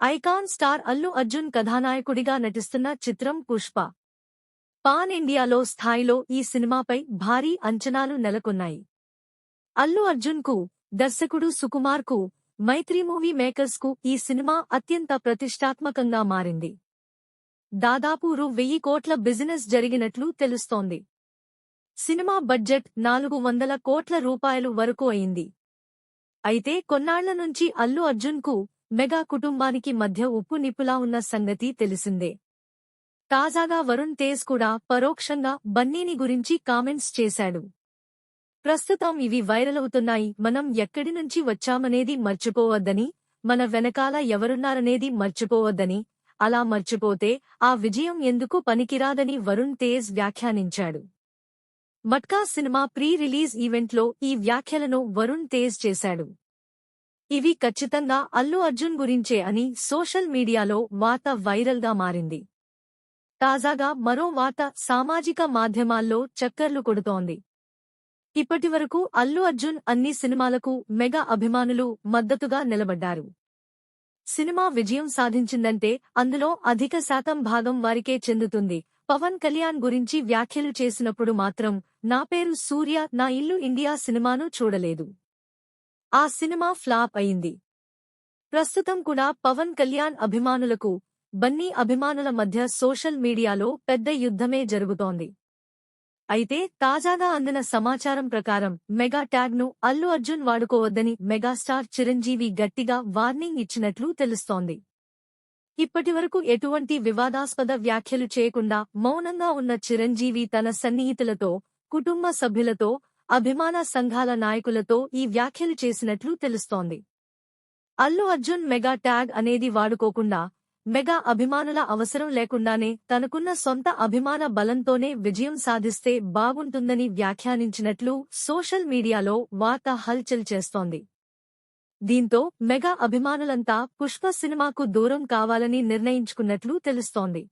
Icon star Allu Arjun కథానాయకుడిగా నటిస్తున్న చిత్రం పుష్ప. పాన్ ఇండియాలో స్థాయిలో ఈ సినిమాపై భారీ అంచనాలు నెలకొన్నాయి. అల్లు అర్జున్కు దర్శకుడు సుకుమార్కు మైత్రి మూవీ మేకర్స్కు ఈ సినిమా అత్యంత ప్రతిష్టాత్మకంగా మారింది. దాదాపు రూ వెయ్యి కోట్ల బిజినెస్ జరిగినట్లు తెలుస్తోంది. సినిమా బడ్జెట్ నాలుగు వందల కోట్ల రూపాయలు వరకు అయింది. అయితే కొన్నాళ్ళ నుంచి అల్లు అర్జున్కు మెగా కుటుంబానికి మధ్య ఉప్పు నిప్పులా ఉన్న సంగతి తెలిసిందే. తాజాగా వరుణ్ తేజ్ కూడా పరోక్షంగా బన్నీని గురించి కామెంట్స్ చేశాడు. ప్రస్తుతం ఇవి వైరల్ అవుతున్నాయి మనం ఎక్కడి నుంచి వచ్చామనేది మర్చిపోవద్దని మన వెనకాల ఎవరున్నారనేది మర్చిపోవద్దని అలా మర్చిపోతే ఆ విజయం ఎందుకు పనికిరాదని వరుణ్ తేజ్ వ్యాఖ్యానించాడు. మట్కా సినిమా ప్రీ రిలీజ్ ఈవెంట్లో ఈ వ్యాఖ్యలను వరుణ్ తేజ్ చేశాడు. ఇవి ఖచ్చితంగా అల్లు అర్జున్ గురించే అని సోషల్ మీడియాలో వార్త వైరల్గా మారింది. తాజాగా మరో వార్త సామాజిక మాధ్యమాల్లో చక్కర్లు కొడుతోంది. ఇప్పటివరకు అల్లు అర్జున్ అన్ని సినిమాలకు మెగా అభిమానులు మద్దతుగా నిలబడ్డారు. సినిమా విజయం సాధించిందంటే అందులో అధిక శాతం భాగం వారికే చెందుతుంది. పవన్ కళ్యాణ్ గురించి వ్యాఖ్యలు చేసినప్పుడు మాత్రం నా పేరు సూర్య నా ఇల్లు ఇండియా సినిమాను చూడలేదు. ఆ సినిమా ఫ్లాప్ అయింది. ప్రస్తుతం కూడా పవన్ కళ్యాణ్ అభిమానులకు బన్నీ అభిమానుల మధ్య సోషల్ మీడియాలో పెద్ద యుద్ధమే జరుగుతోంది. అయితే తాజాగా అందిన సమాచారం ప్రకారం మెగా ట్యాగ్ను అల్లు అర్జున్ వాడుకోవద్దని మెగాస్టార్ చిరంజీవి గట్టిగా వార్నింగ్ ఇచ్చినట్లు తెలుస్తోంది. ఇప్పటివరకు ఎటువంటి వివాదాస్పద వ్యాఖ్యలు చేయకుండా మౌనంగా ఉన్న చిరంజీవి తన సన్నిహితులతో కుటుంబ సభ్యులతో అభిమాన సంఘాల నాయకులతో ఈ వ్యాఖ్యలు చేసినట్లు తెలుస్తోంది. అల్లు అర్జున్ మెగా ట్యాగ్ అనేది వాడుకోకుండా మెగా అభిమానుల అవసరం లేకుండానే తనకున్న సొంత అభిమాన బలంతోనే విజయం సాధిస్తే బాగుంటుందని వ్యాఖ్యానించినట్లు సోషల్ మీడియాలో వార్త హల్చల్ చేస్తోంది. దీంతో మెగా అభిమానులంతా పుష్ప సినిమాకు దూరం కావాలని నిర్ణయించుకున్నట్లు తెలుస్తోంది.